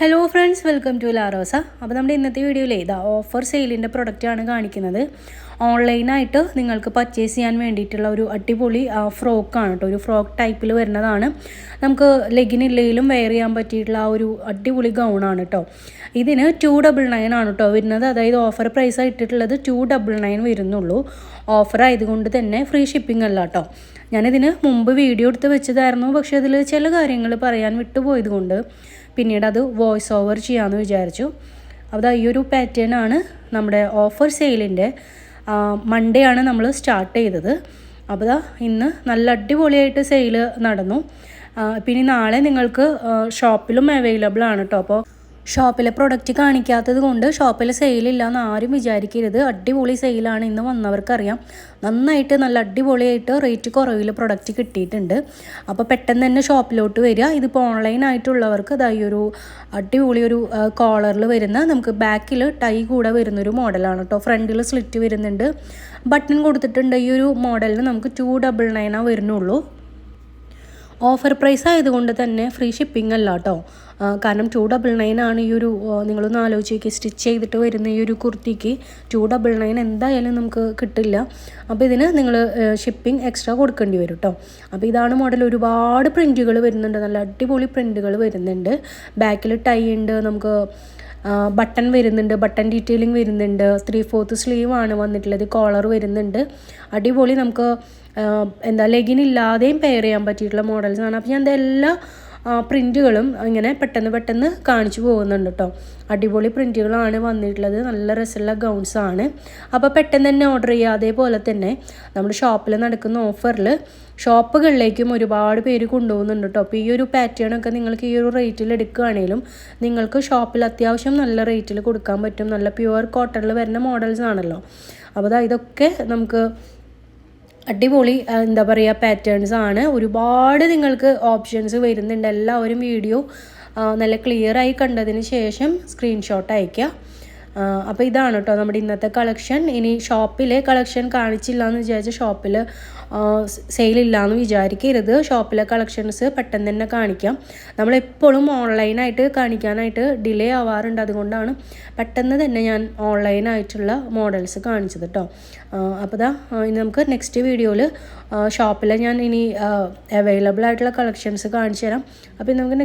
Hello friends welcome to Larosa അപ്പോൾ നമ്മുടെ ഇന്നത്തെ വീഡിയോയിൽ ഇതാ ഓഫർ സെയിലിന്റെ പ്രൊഡക്റ്റാണ് കാണിക്കുന്നത്. ഓൺലൈനായിട്ട് നിങ്ങൾക്ക് പർച്ചേസ് ചെയ്യാൻ വേണ്ടിയിട്ടുള്ള ഒരു അടിപൊളി ഫ്രോക്കാണ് കേട്ടോ ഒരു ഫ്രോക്ക് ടൈപ്പിൽ വരുന്നതാണ്. നമുക്ക് ലെഗിനില്ലെങ്കിലും വെയർ ചെയ്യാൻ പറ്റിയിട്ടുള്ള ആ ഒരു അടിപൊളി ഗൗണാണ് കേട്ടോ ഇതിന് ടു ഡബിൾ നയൻ ആണ് കേട്ടോ വരുന്നത്. അതായത് ഓഫർ പ്രൈസ് ഇട്ടിട്ടുള്ളത് ടു ഡബിൾ നയൻ വരുന്നുള്ളൂ. ഓഫർ ആയതുകൊണ്ട് തന്നെ ഫ്രീ ഷിപ്പിംഗ് അല്ല കേട്ടോ ഞാനിതിന് മുമ്പ് വീഡിയോ എടുത്ത് വെച്ചതായിരുന്നു. പക്ഷേ അതിൽ ചില കാര്യങ്ങൾ പറയാൻ വിട്ടുപോയത് കൊണ്ട് പിന്നീട് അത് വോയിസ് ഓവർ ചെയ്യാമെന്ന് വിചാരിച്ചു. അപ്പോൾ ഈ ഒരു പാറ്റേൺ ആണ് നമ്മുടെ ഓഫർ സെയിലിന്റെ മൺഡേ ആണ് നമ്മൾ സ്റ്റാർട്ട് ചെയ്തത്. അപ്പോൾ ഇന്ന് നല്ല അടിപൊളിയായിട്ട് സെയിൽ നടന്നു. പിന്നെ നാളെ നിങ്ങൾക്ക് ഷോപ്പിലും അവൈലബിൾ ആണ് കേട്ടോ അപ്പോൾ ഷോപ്പിലെ പ്രൊഡക്റ്റ് കാണിക്കാത്തത് കൊണ്ട് ഷോപ്പിൽ സെയിലില്ല എന്ന് ആരും വിചാരിക്കരുത്. അടിപൊളി സെയിലാണ് ഇന്ന് വന്നവർക്കറിയാം. നന്നായിട്ട് നല്ല അടിപൊളിയായിട്ട് റേറ്റ് കുറവിൽ പ്രൊഡക്റ്റ് കിട്ടിയിട്ടുണ്ട്. അപ്പോൾ പെട്ടെന്ന് തന്നെ ഷോപ്പിലോട്ട് വരിക. ഇതിപ്പോൾ ഓൺലൈൻ ആയിട്ടുള്ളവർക്ക് ഇതായി ഒരു അടിപൊളി ഒരു കോളറിൽ വരുന്ന നമുക്ക് ബാക്കിൽ ടൈ കൂടെ വരുന്നൊരു മോഡലാണ് കേട്ടോ ഫ്രണ്ടിൽ സ്ലിറ്റ് വരുന്നുണ്ട്. ബട്ടൺ കൊടുത്തിട്ടുണ്ട് ഈ ഒരു മോഡലിന് നമുക്ക് ടു ഡബിൾ നയനാണ് വരുന്നുള്ളൂ. ഓഫർ പ്രൈസ് ആയതുകൊണ്ട് തന്നെ ഫ്രീ ഷിപ്പിംഗ് അല്ല കേട്ടോ കാരണം ടു ഡബിൾ നയൻ ആണ് ഈ ഒരു നിങ്ങളൊന്ന് ആലോചിച്ച് നോക്കി സ്റ്റിച്ച് ചെയ്തിട്ട് വരുന്ന ഈ ഒരു കുർത്തിക്ക് ടു ഡബിൾ നയൻ എന്തായാലും നമുക്ക് കിട്ടില്ല. അപ്പോൾ ഇതിന് നിങ്ങൾ ഷിപ്പിംഗ് എക്സ്ട്രാ കൊടുക്കേണ്ടി വരും കേട്ടോ അപ്പോൾ ഇതാണ് മോഡൽ ഒരുപാട് പ്രിന്റുകൾ വരുന്നുണ്ട്. നല്ല അടിപൊളി പ്രിന്റുകൾ വരുന്നുണ്ട്. ബാക്കിൽ ടൈ ഉണ്ട്. നമുക്ക് ബട്ടൺ വരുന്നുണ്ട് ബട്ടൺ ഡീറ്റെയിലിംഗ് വരുന്നുണ്ട് ത്രീ ഫോർത്ത് സ്ലീവ് ആണ് വന്നിട്ടുള്ളത് കോളർ വരുന്നുണ്ട്. അടിപൊളി നമുക്ക് എന്താ ലെഗിൻ ഇല്ലാതെയും പെയർ ചെയ്യാൻ പറ്റിയിട്ടുള്ള മോഡൽസാണ് അപ്പോൾ ഞാൻ ഇതെല്ലാ പ്രിന്റുകളും ഇങ്ങനെ പെട്ടെന്ന് പെട്ടെന്ന് കാണിച്ചു പോകുന്നുണ്ട് കേട്ടോ അടിപൊളി പ്രിന്റുകളാണ് വന്നിട്ടുള്ളത്. നല്ല രസമുള്ള ഗൗൺസാണ് അപ്പോൾ പെട്ടെന്ന് തന്നെ ഓർഡർ ചെയ്യുക. അതേപോലെ തന്നെ നമ്മുടെ ഷോപ്പിൽ നടക്കുന്ന ഓഫറിൽ ഷോപ്പുകളിലേക്കും ഒരുപാട് പേര് കൊണ്ടുപോകുന്നുണ്ട് കേട്ടോ അപ്പോൾ ഈ ഒരു പാറ്റേണൊക്കെ നിങ്ങൾക്ക് ഈ ഒരു റേറ്റിൽ എടുക്കുകയാണെങ്കിലും നിങ്ങൾക്ക് ഷോപ്പിൽ അത്യാവശ്യം നല്ല റേറ്റിൽ കൊടുക്കാൻ പറ്റും. നല്ല പ്യുവർ കോട്ടണിൽ വരുന്ന മോഡൽസ് ആണല്ലോ. അപ്പോൾ ഇതൊക്കെ നമുക്ക് അടിപൊളി എന്താ പറയുക പാറ്റേൺസ് ആണ്. ഒരുപാട് നിങ്ങൾക്ക് ഓപ്ഷൻസ് വരുന്നുണ്ട്. എല്ലാവരും വീഡിയോ നല്ല ക്ലിയർ ആയി കണ്ടതിന് ശേഷം സ്ക്രീൻഷോട്ട് അയയ്ക്കുക. അപ്പോൾ ഇതാണ് കേട്ടോ നമ്മുടെ ഇന്നത്തെ കളക്ഷൻ ഇനി ഷോപ്പിലെ കളക്ഷൻ കാണിച്ചില്ല എന്ന് വിചാരിച്ച ഷോപ്പിൽ സെയിലില്ല എന്ന് വിചാരിക്കരുത്. ഷോപ്പിലെ കളക്ഷൻസ് പെട്ടെന്ന് തന്നെ കാണിക്കാം. നമ്മളെപ്പോഴും ഓൺലൈനായിട്ട് കാണിക്കാനായിട്ട് ഡിലേ ആവാറുണ്ട്. അതുകൊണ്ടാണ് പെട്ടെന്ന് തന്നെ ഞാൻ ഓൺലൈനായിട്ടുള്ള മോഡൽസ് കാണിച്ചത് കേട്ടോ അപ്പോൾ ഇതാ ഇനി നമുക്ക് നെക്സ്റ്റ് വീഡിയോയിൽ ഷോപ്പിലെ ഞാൻ ഇനി അവൈലബിൾ ആയിട്ടുള്ള കളക്ഷൻസ് കാണിച്ചു തരാം. അപ്പോൾ നമുക്ക്